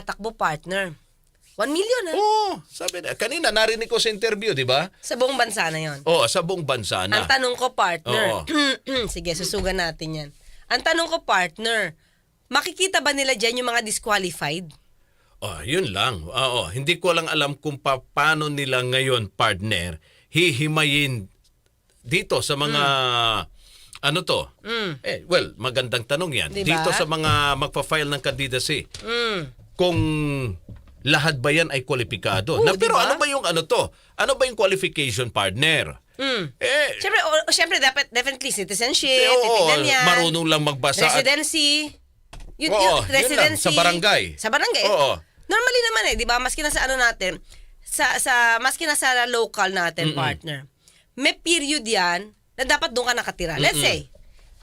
tatakbo partner. 1 million ha? Oo, sabi na. Kanina narinig ko sa interview, di ba? Sa buong bansa na yon. Oo, sa buong bansa Ang na. tanong ko, partner. Oo. Sige, susugan natin yan. Ang tanong ko, partner, makikita ba nila dyan yung mga disqualified? Oh, yun lang. Oo, hindi ko lang alam kung pa- paano nila ngayon, partner, hihimayin dito sa mga ano to? Mm. Eh, well, magandang tanong 'yan. Diba? Dito sa mga magpa-file ng candidacy. Mm. Kung lahat ba 'yan ay kwalipikado. Oo, na, pero diba? ano ba yung ano to? Ano ba yung qualification partner? Mm. Eh, Siyempre, o, siyempre dapat definitely citizenship, oo, titignan yan. marunong lang magbasa at Residency. Yun, Oo, yun, yun lang, residency. sa barangay. Sa barangay. Oo. Normally naman eh, di ba? Maski na sa ano natin, sa, sa maski na sa local natin, partner, may period yan na dapat doon ka nakatira. Let's say,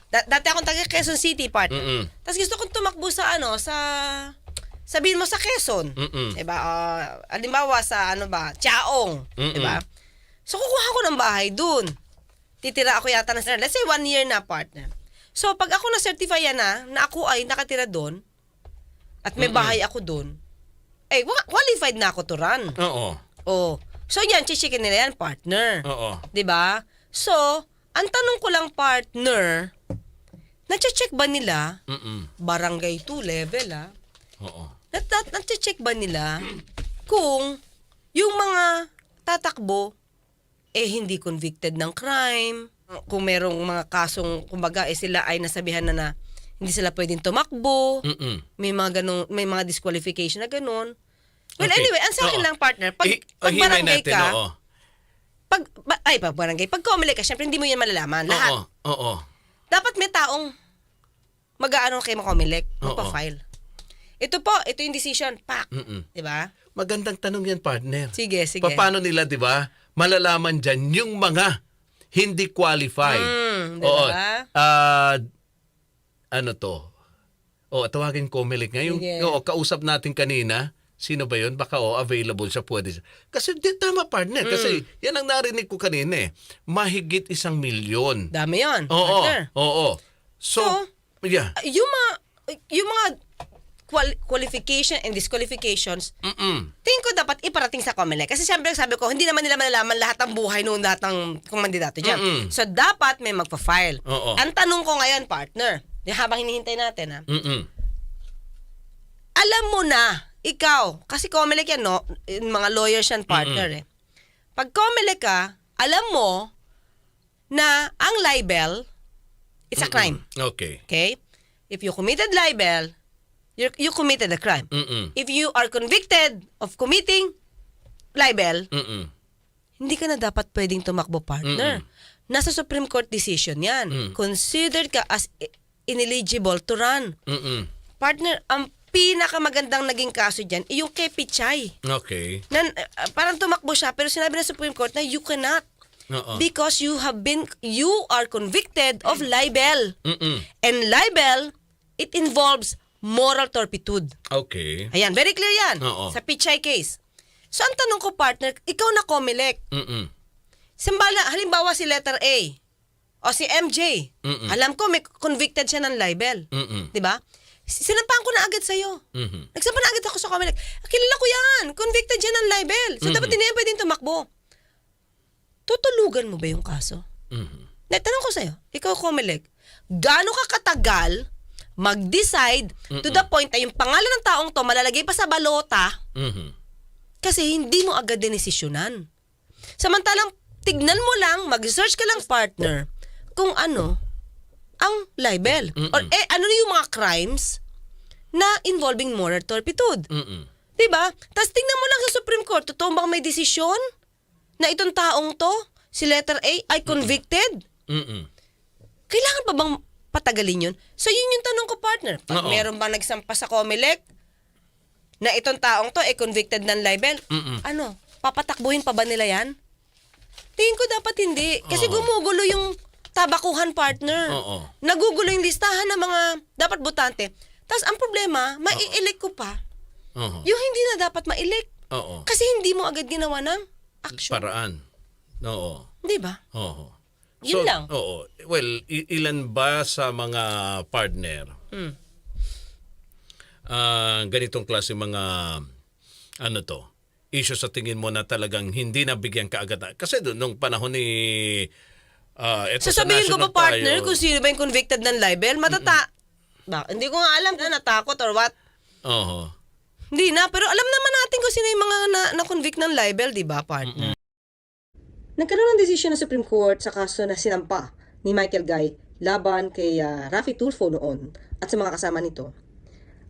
da- dati akong taga Quezon City, partner. Mm-mm. Tapos gusto kong tumakbo sa ano, sa sabihin mo sa Quezon. Mm-mm. Diba? Uh, alimbawa sa ano ba, Chaong. Mm-mm. Diba? So kukuha ko ng bahay dun. Titira ako yata ng let's say one year na partner. So pag ako na-certify yan na, na ako ay nakatira doon, at may bahay ako doon, eh, qualified na ako to run. Oo. Oh. So yan, chichikin nila yan, partner. Oo. 'Di ba? So, ang tanong ko lang, partner, na-check ba nila, Mm-mm. barangay 2 level ah, Oo. nat nat- nat-check ba nila kung yung mga tatakbo eh hindi convicted ng crime, kung merong mga kasong kumbaga eh sila ay nasabihan na na hindi sila pwedeng tumakbo, Mm-mm. may mga ganun, may mga disqualification na ganun. Well, Okay. anyway, ang sa akin Oo. lang partner, pag, I- pag himay barangay natin, ka, oo. pag ba- ay pag barangay, pag comedy ka, syempre hindi mo yan malalaman lahat. Oo. Oo. Dapat may taong mag-aano kay Macomelec, Oo. magpa-file. Ito po, ito yung decision, pak. Mm-mm. 'Di ba? Magandang tanong yan, partner. Sige, sige. Pa- Paano nila, di ba, malalaman dyan yung mga hindi qualified. Mm, di Oo. ba? Ah, ano to? O, tawagin Comelec ngayon. Sige. Oo, kausap natin kanina. Sino ba yun? Baka o available siya, pwede siya. Kasi di, tama partner. Mm. Kasi yan ang narinig ko kanina eh. Mahigit isang milyon. Dami 'yon. Oo, partner. oo. So, So, yeah. Yung mga yung mga qual- qualification and disqualifications, Mm-mm. tingin ko dapat iparating sa COMELEC. Kasi siyempre sabi ko, hindi naman nila malalaman lahat ng buhay noon lahat ng kung mandidato dyan. Mm-mm. So dapat may magpa-file. Oo. Ang tanong ko ngayon, partner, di habang hinihintay natin ha, Mm-mm. alam mo na, ikaw, kasi COMELEC yan, no? Yung mga lawyers yan, partner eh. Pag COMELEC ka, alam mo na ang libel, it's a crime. Okay. Okay? If you committed libel, you you committed a crime. Mm-mm. If you are convicted of committing libel, Mm-mm. hindi ka na dapat pwedeng tumakbo partner. Nasa Supreme Court decision yan. Mm. Considered ka as ineligible to run. Mm-mm. Partner, ang pinakamagandang naging kaso dyan, yung kay Pichay. Okay. Na, uh, parang tumakbo siya, pero sinabi ng Supreme Court na you cannot. Oo. Because you have been, you are convicted of libel. Mm-mm. And libel, it involves moral turpitude. Okay. Ayan, very clear yan. Oo. Sa Pichay case. So, ang tanong ko, partner, ikaw na Comelec. Mm-mm. Simbala, halimbawa si letter A o si MJ. Mm-mm. Alam ko, may convicted siya ng libel. Mm-mm. Di ba? Sinampahan ko na agad sa'yo. Mhm. Nagsampa na agad ako sa Comelec. Kilala ko yan. Convicted siya ng libel. So, dapat hindi yan pwedeng tumakbo. Tutulugan mo ba yung kaso? Mhm. Na, tanong ko sa'yo, ikaw Comelec, gaano ka katagal mag-decide to the point na yung pangalan ng taong to malalagay pa sa balota Mhm. kasi hindi mo agad dinesisyonan. Samantalang, tignan mo lang, mag-search ka lang partner kung ano ang libel. Or eh, ano yung mga crimes na involving moral turpitude. Mm-mm. Diba? Tapos tingnan mo lang sa Supreme Court, totoo bang may desisyon na itong taong to, si letter A, ay convicted? Mm-mm. Kailangan pa bang patagalin yun? So yun yung tanong ko, partner. Pag Oo. meron bang nagsampa sa COMELEC na itong taong to ay convicted ng libel, Mm-mm. ano, papatakbuhin pa ba nila yan? Tingin ko dapat hindi. Kasi Oo. gumugulo yung tabakuhan, partner. Oo. Nagugulo yung listahan ng mga dapat botante. Tapos ang problema, mai-elect ko pa Oo. yung hindi na dapat ma-elect. Oo. Kasi hindi mo agad ginawa ng action. Paraan. Oo. Di ba? Oo. Yun lang. Oo. Well, ilan ba sa mga partner Hmm. ah, ganitong klase mga ano to, issue sa tingin mo na talagang hindi nabigyan kaagad? Kasi doon nung panahon ni ah, eto sa Sasabihin ko ba partner tayo- kung sino ba yung convicted ng libel? Matata... Ba, hindi ko nga alam na natakot or what. Oo. Hindi na, pero alam naman natin kung sino yung mga na- na-convict ng libel, di ba, partner? Nagkaroon ng desisyon ng Supreme Court sa kaso na sinampa ni Michael Guy laban kay ah, Rafi Tulfo noon at sa mga kasama nito.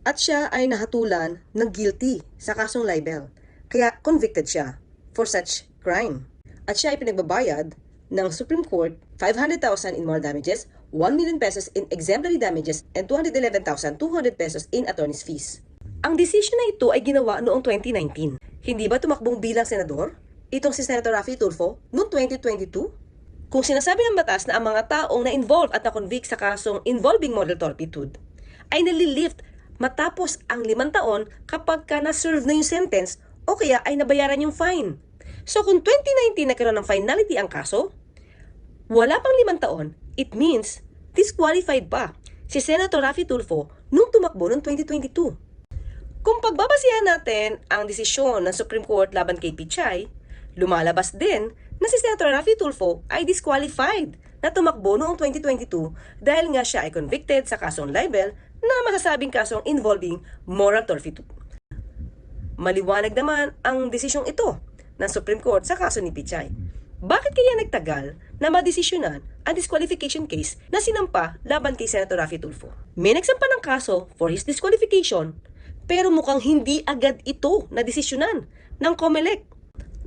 At siya ay nahatulan ng guilty sa kasong libel. Kaya convicted siya for such crime. At siya ay pinagbabayad ng Supreme Court 500,000 in moral damages, 1 million pesos in exemplary damages, and 211,200 pesos in attorney's fees. Ang desisyon na ito ay ginawa noong 2019. Hindi ba tumakbong bilang senador? Itong si Senator Rafi Tulfo noong 2022? Kung sinasabi ng batas na ang mga taong na-involve at na-convict sa kasong involving moral turpitude ay nalilift matapos ang limang taon kapag ka na-serve na yung sentence o kaya ay nabayaran yung fine. So kung 2019 nagkaroon ng finality ang kaso, wala pang limang taon, it means disqualified pa si Senator Rafi Tulfo nung tumakbo noong 2022. Kung pagbabasihan natin ang desisyon ng Supreme Court laban kay Pichay, lumalabas din na si Senator Rafi Tulfo ay disqualified na tumakbo noong 2022 dahil nga siya ay convicted sa kasong libel na masasabing kasong involving moral turpitude. Maliwanag naman ang desisyong ito ng Supreme Court sa kaso ni Pichay. Bakit kaya nagtagal na madesisyonan ang disqualification case na sinampa laban kay Senator Rafi Tulfo? May nagsampa ng kaso for his disqualification pero mukhang hindi agad ito na desisyonan ng COMELEC.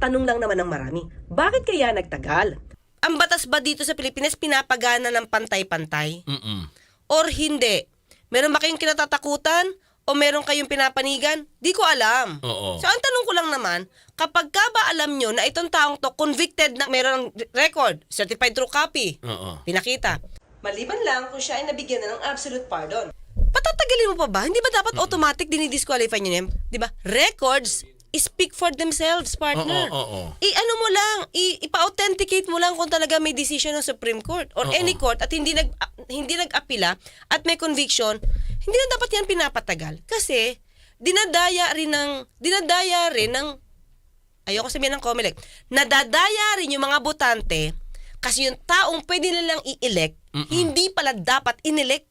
Tanong lang naman ng marami, bakit kaya nagtagal? Ang batas ba dito sa Pilipinas pinapagana ng pantay-pantay? Mm-mm. Or hindi? Meron ba kayong kinatatakutan? O meron kayong pinapanigan? Di ko alam. Oo. So, ang tanong ko lang naman, kapag ka ba alam nyo na itong taong to convicted na meron ng record, certified true copy, Oo. pinakita, Maliban lang kung siya ay nabigyan na ng absolute pardon. patatagalin mo pa ba? Hindi ba dapat automatic dinidisqualify nyo yun? Di ba? Records speak for themselves, partner. Oo, oo, oo. I-ano mo lang, i- ipa-authenticate mo lang kung talaga may decision ng Supreme Court or Oo. any court at hindi nag ah, hindi nag-apila at may conviction, hindi na dapat yan pinapatagal. Kasi dinadaya rin ng dinadaya rin ng ayoko sabihin ng COMELEC, nadadaya rin yung mga botante kasi yung taong pwede nilang i-elect, hindi pala dapat inelect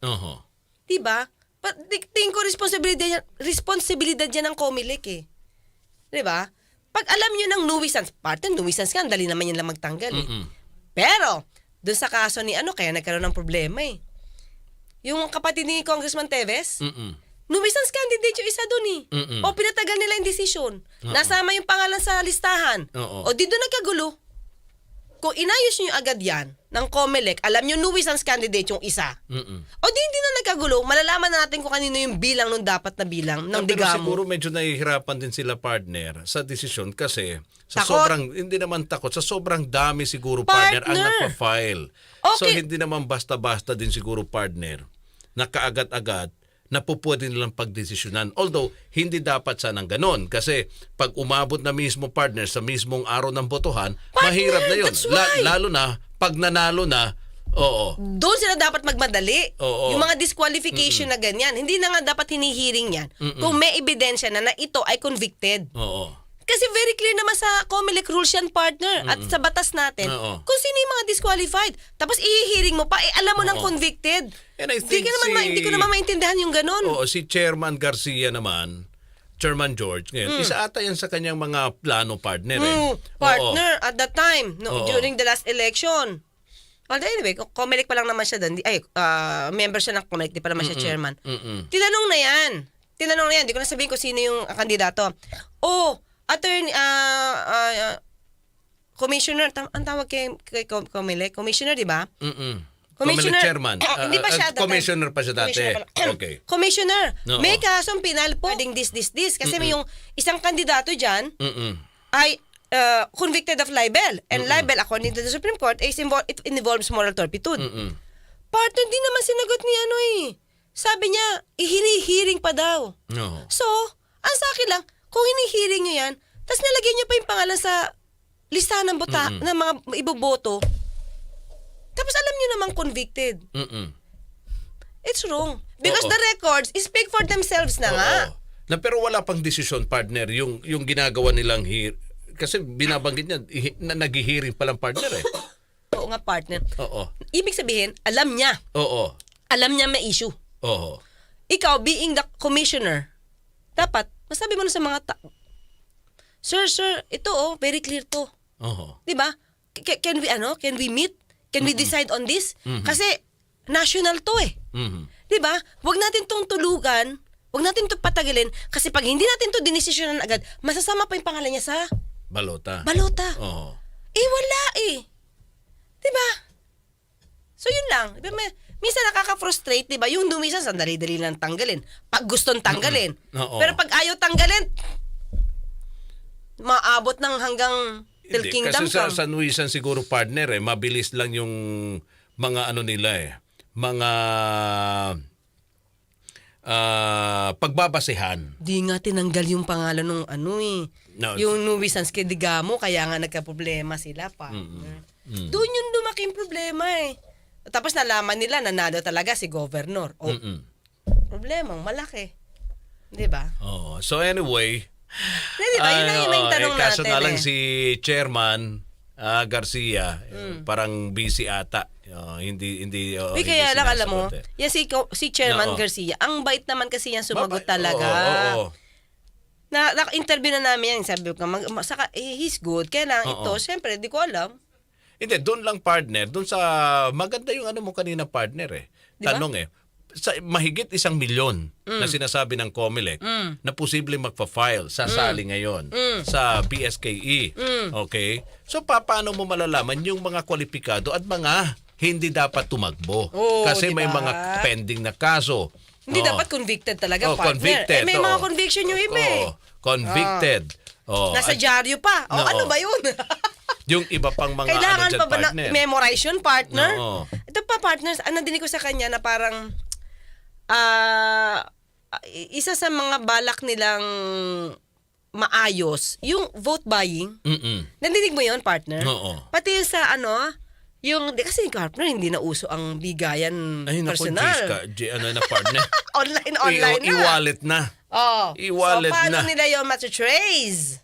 Oo. Diba? Pa, ti- tingin ko responsibilidad responsibilidad yan ng Comelec eh. Diba? Pag alam nyo ng nuisance, parte ng nuisance ka, dali naman yan lang magtanggal eh. Mm-mm. Pero, dun sa kaso ni ano, kaya nagkaroon ng problema eh. Yung kapatid ni Congressman Teves, Mm-mm. nuisance candidate yung isa dun eh. Mm-mm. O pinatagal nila yung desisyon. Nasama yung pangalan sa listahan. Oo. O di doon nagkagulo. Kung inayos nyo agad yan ng COMELEC, alam nyo nuisance candidate yung isa. Mm-mm. O di hindi na nagkagulo, malalaman na natin kung kanino yung bilang nung dapat na bilang ng Ah, pero digamo. siguro medyo nahihirapan din sila partner sa desisyon kasi sa Takot. sobrang hindi naman takot sa sobrang dami siguro partner, ang Partner. nagpa-file. So Okay. hindi naman basta-basta din siguro partner na kaagad-agad na po pwede nilang pagdesisyonan. Although, hindi dapat sanang ganon. Kasi pag umabot na mismo partner sa mismong araw ng botohan, mahirap na yun. why. lalo na, pag nanalo na, oo. Doon sila dapat magmadali. Oo. Yung mga disqualification na ganyan. Hindi na nga dapat hinihiring yan kung may ebidensya na na ito ay convicted. Oo. Kasi very clear naman sa COMELEC rules yan, partner, at sa batas natin, Oo. kung sino yung mga disqualified. Tapos ihihiring mo pa, eh alam mo ng Oo. convicted. And I Hindi think ka naman si- ma- hindi ko naman maintindihan yung ganun. Oo, si Chairman Garcia naman, Chairman George, ngayon, isa ata yan sa kanyang mga plano partner eh. Mm, partner, at that time, no, Oo. during the last election. Well, anyway, COMELEC pa lang naman siya doon. di- Ay, ah, member siya ng COMELEC, di pa naman siya chairman. Mm-mm. Tinanong na yan. Tinanong na yan. Di ko na sabihin kung sino yung ah, kandidato. Oh, attorney, ah, ah, commissioner, tam- ang tawag kay, kay Com- COMELEC, commissioner, di ba? Mm-mm. Commissioner. Chairman. Ah, hindi pa siya. time. commissioner pa siya dati. Commissioner. Okay. Commissioner, Oo. may kasong pinal po. Pwedeng this, this, this. Kasi may yung isang kandidato dyan Mm-mm. ay uh, convicted of libel. And libel, according to the Supreme Court, is invol- it involves moral turpitude. Mm-mm. Partner, di naman sinagot ni ano eh. Sabi niya, ihinihiring pa daw. Oo. So, ang sa akin lang, kung hinihiring nyo yan, tapos nalagyan nyo pa yung pangalan sa listahan ng, bota, ng mga iboboto, tapos alam nyo namang convicted. Mm-mm. It's wrong. Because Oo. the records speak for themselves na nga. Oo. Na pero wala pang decision partner yung yung ginagawa nilang hear kasi binabanggit niya na naghihiring pa lang partner eh. Oo nga, partner. Oo. Ibig sabihin, alam niya. Oo. Alam niya may issue. Oo. Ikaw, being the commissioner, dapat, masabi mo na sa mga ta- Sir, sir, ito oh, very clear to. Oo. 'Di ba? K- can we ano? Can we meet? Can we decide on this? Kasi national 'to eh. Mhm. 'Di ba? Huwag natin tong tulugan. Huwag natin 'to patagilin kasi pag hindi natin 'to dinesisyonan agad, masasama pa yung pangalan niya sa Balota. balota. Oo. Eh wala eh. 'Di ba? So yun lang. Di ba, may- minsan nakaka-frustrate, 'di ba? Yung dumisan sandali-dali lang tanggalin. Pag gustong tanggalin. Oo. Pero pag ayaw tanggalin, maabot ng hanggang till Hindi, kingdom kasi sa come. San Luisan siguro partner eh, mabilis lang yung mga ano nila eh, mga ah, pagbabasehan. Di nga tinanggal yung pangalan ng ano eh. No. Yung Nuwi Sanskridigamo, kaya nga nagka-problema sila pa. Doon yung lumaking problema eh. Tapos nalaman nila nanalo talaga si governor. O, Mm-mm. problemang malaki. Di ba? Oo. So anyway, Di ba? Yun lang yung main oo, tanong eh, kaso natin nga lang eh. si Chairman ah, Garcia, eh, Mm. parang busy ata. Oo, hindi hindi Uy, hindi kaya lang alam mo, sinasagot eh. yan si, ko- si Chairman Oo. Garcia, ang bait naman kasi yan sumagot Maba- talaga. Oo, oo, oo. Na, na-interview na namin yan, sabi ko, mag, ma- saka, eh, he's good. Kaya lang Oo. ito, syempre, di ko alam. Hindi, doon lang partner. Doon sa, maganda yung ano mo kanina partner eh. Di ba? Tanong eh. Sa mahigit isang milyon na sinasabi ng COMELEC na posible magpa-file sa sali ngayon sa BSKE. Okay? So, pa- paano mo malalaman yung mga kwalipikado at mga hindi dapat tumakbo? Oo, Kasi di may mga pending na kaso. Hindi Oo. dapat convicted talaga, Oh, partner. convicted. Eh, may oo. mga conviction yung iba eh. Oo, convicted. Oo. Nasa At dyaryo pa. O, Oo. ano ba yun? yung iba pang mga Kailangan ano dyan, pa ba na partner. memorize yun, partner? Oo. Ito pa, partners, ang nadinig ko sa kanya na parang ah isa sa mga balak nilang maayos, yung vote buying. Mm-mm. Nadinig mo yon partner? Oo. Pati yung sa ano, yung, di, kasi partner, hindi na uso ang bigayan Ay, naku, personal. Ka. G, ano na partner? online, online I- na. I-wallet na. Oh. I-wallet so, paano na. nila yung matitrace?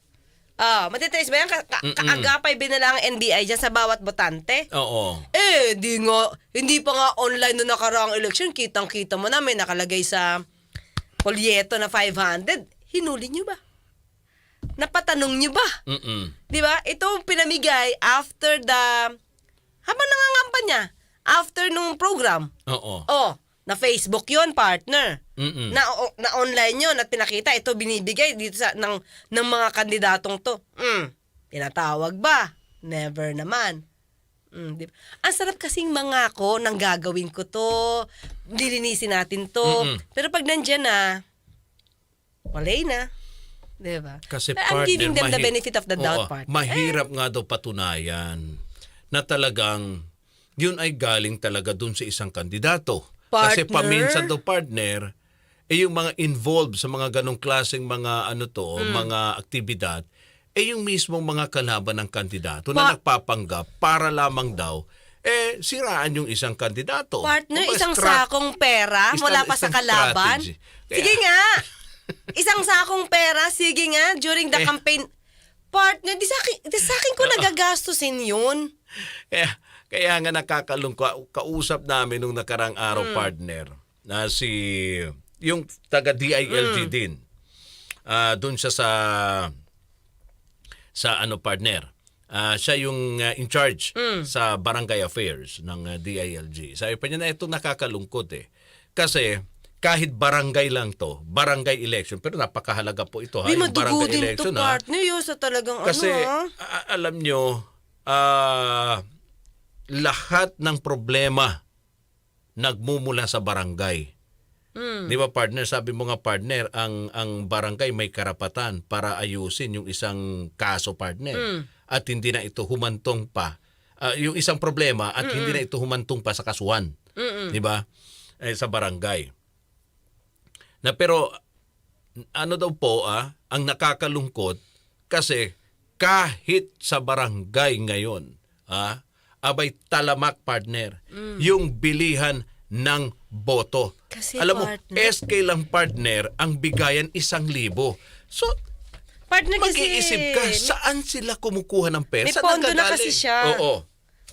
Ah, matitrace ba yan? Ka- ka- kaagapay binalang NBI dyan sa bawat botante? Oo. Eh, di nga, hindi pa nga online na nakaraang election, kitang-kita mo na may nakalagay sa polyeto na 500. Hinuli nyo ba? Napatanong nyo ba? Mm-mm. Di ba? Ito pinamigay after the, habang nangangamba niya, after nung program. Oo. Oh, na Facebook yon partner. Mm-mm. Na, o- na online yon at pinakita ito binibigay dito sa ng ng mga kandidatong to. Mm. Tinatawag ba? Never naman. Mm, di ba? Ang sarap kasing mangako nang gagawin ko to, lilinisin natin to. Mm-mm. Pero pag nandiyan na, wala na. Di ba? Kasi But I'm partner, giving them the benefit of the doubt, Oo, partner. Mahirap nga daw patunayan na talagang yun ay galing talaga dun sa isang kandidato. Kasi Partner? paminsan daw partner, eh yung mga involved sa mga ganong klaseng mga ano to, Hmm. mga aktibidad, eh yung mismong mga kalaban ng kandidato na Pa- nagpapanggap para lamang daw eh siraan yung isang kandidato. Partner, isang sakong pera Isang- mula pa sa kalaban. strategy. Kaya- Sige nga. Isang sakong pera, sige nga, during the Eh. campaign. Partner, di sa akin, di sa akin ko nagagastusin yun. Kaya, kaya nga nakakalungkot. Kausap namin nung nakarang araw partner na si yung taga DILG din. Ah, doon siya sa sa ano partner. Ah, siya yung ah, in charge sa barangay affairs ng ah, DILG. Sabi pa niya na ito nakakalungkot eh. Kasi kahit barangay lang to, barangay election, pero napakahalaga po ito ha, Di yung barangay din to, election ha. partner. Yun sa talagang Kasi ano, ah. a- alam nyo, ah, lahat ng problema nagmumula sa barangay. Hmm. Di ba partner, sabi mo nga partner, ang ang barangay may karapatan para ayusin yung isang kaso partner. Hmm. At hindi na ito humantong pa. ah, yung isang problema at hindi na ito humantong pa sa kasuhan. Di ba? Eh, sa barangay. Na pero ano daw po ah, ang nakakalungkot kasi kahit sa barangay ngayon, ah, abay talamak partner, yung bilihan ng boto. Kasi Alam mo, partner- SK lang partner, ang bigayan isang libo. So, Partner kasi... mag-iisip ka, saan sila kumukuha ng pera? May Saan pondo na kasi siya. Oo.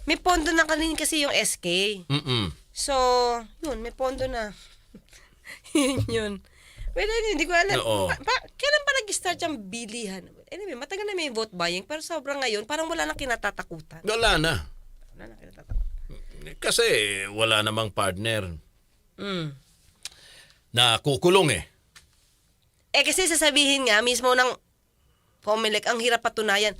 May pondo na kanina kasi yung SK. Mm-mm. So, yun, may pondo na. yun yun. Well, hindi ko alam. Oo. Pa, pa- kailan pa nag-start yung bilihan? Anyway, matagal na may vote buying, pero sobrang ngayon, parang wala nang kinatatakutan. Wala na. Wala nang kinatatakutan. Kasi wala namang partner Mm. na kukulong eh. Eh kasi sasabihin nga mismo ng Comelec, ang hirap patunayan.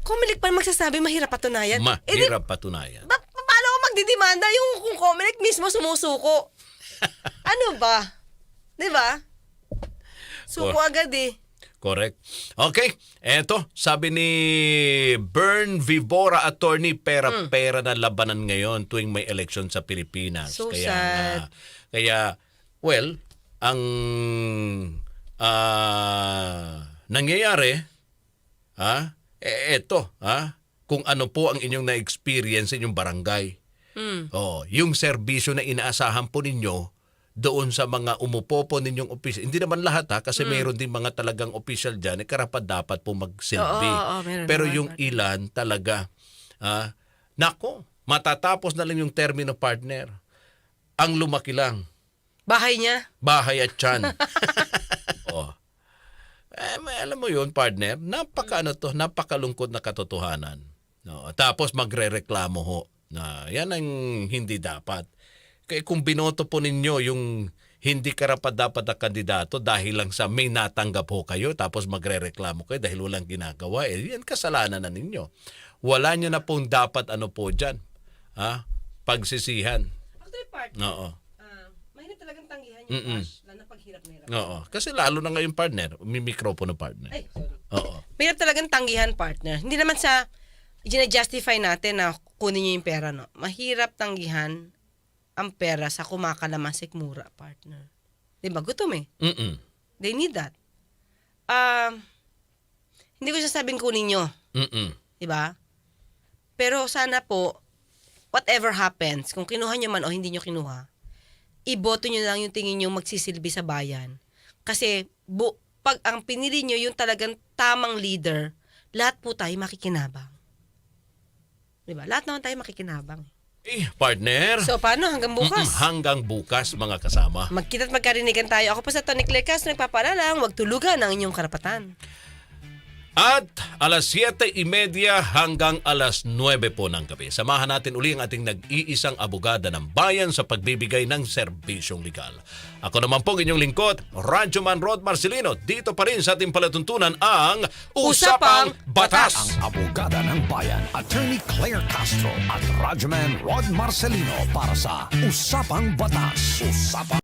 Comelec pa magsasabi mahirap patunayan. Eh, di- Mahirap patunayan. ba, pa- paano ko magdidemanda yung kung Comelec mismo sumusuko? ano ba? Di ba? Suko agad eh. Correct. Okay. Eto, sabi ni Bern Vivora Attorney, pera-pera na labanan ngayon tuwing may election sa Pilipinas. So kaya, sad. nga- kaya, well, ang ah, nangyayari, ha, eh, eto, ha, kung ano po ang inyong na-experience sa inyong barangay. Mm. Oh, yung serbisyo na inaasahan po ninyo doon sa mga umupo po ninyong opisyal. Hindi naman lahat ha, kasi mayroon din mga talagang opisyal dyan, eh, karapat dapat po magsilbi. Oo, oo, Pero naman, yung ilan talaga, ah, nako, matatapos na lang yung termino partner. Ang lumaki lang, Bahay niya. bahay at tiyan. oh. Eh, may, alam mo yun, partner, napaka ano to, napakalungkot na katotohanan. No, tapos magrereklamo ho na yan ang hindi dapat. Kaya kung binoto po ninyo yung hindi karapat dapat na kandidato dahil lang sa may natanggap ho kayo tapos magrereklamo kayo dahil walang ginagawa, eh yan kasalanan na ninyo. Wala nyo na pong dapat ano po dyan. Ha? Pagsisihan. Actually, part, Oo. ah, mahirap talagang tanggihan yung Mm-mm. cash, lalo na pag hirap na hirap. Oo. Kasi lalo na ngayon partner, may mikropono partner. Ay, sorry. Oo. Mahirap talagang tanggihan, partner. Hindi naman sa, i-justify natin na kunin niyo yung pera, no? Mahirap tanggihan ang pera sa kumakalamasik mura, partner. Di ba? Gutom eh. Mm-mm. They need that. Um, hindi ko sasabing kunin nyo, Mm-mm. di ba? Pero sana po, whatever happens, kung kinuha nyo man o hindi nyo kinuha, iboto nyo lang yung tingin nyo magsisilbi sa bayan. Kasi, bu- pag ang pinili nyo yung talagang tamang leader, lahat po tayo makikinabang. Di ba? Lahat naman tayo makikinabang. Eh, partner. So, paano? Hanggang bukas? Mm-mm. Hanggang bukas, mga kasama. Magkita't magkarinigan tayo. Ako po sa Tony Clecas, nagpapaalala, huwag tulugan ang inyong karapatan. At alas 7.30 hanggang alas 9 po ng gabi. Samahan natin uli ang ating nag-iisang abogada ng bayan sa pagbibigay ng serbisyong legal. Ako naman po inyong lingkod, Radyoman Rod Marcelino. Dito pa rin sa ating palatuntunan ang Usapang Batas. ang abogada ng bayan, Attorney Claire Castro at Radyoman Rod Marcelino para sa Usapang Batas. Usapang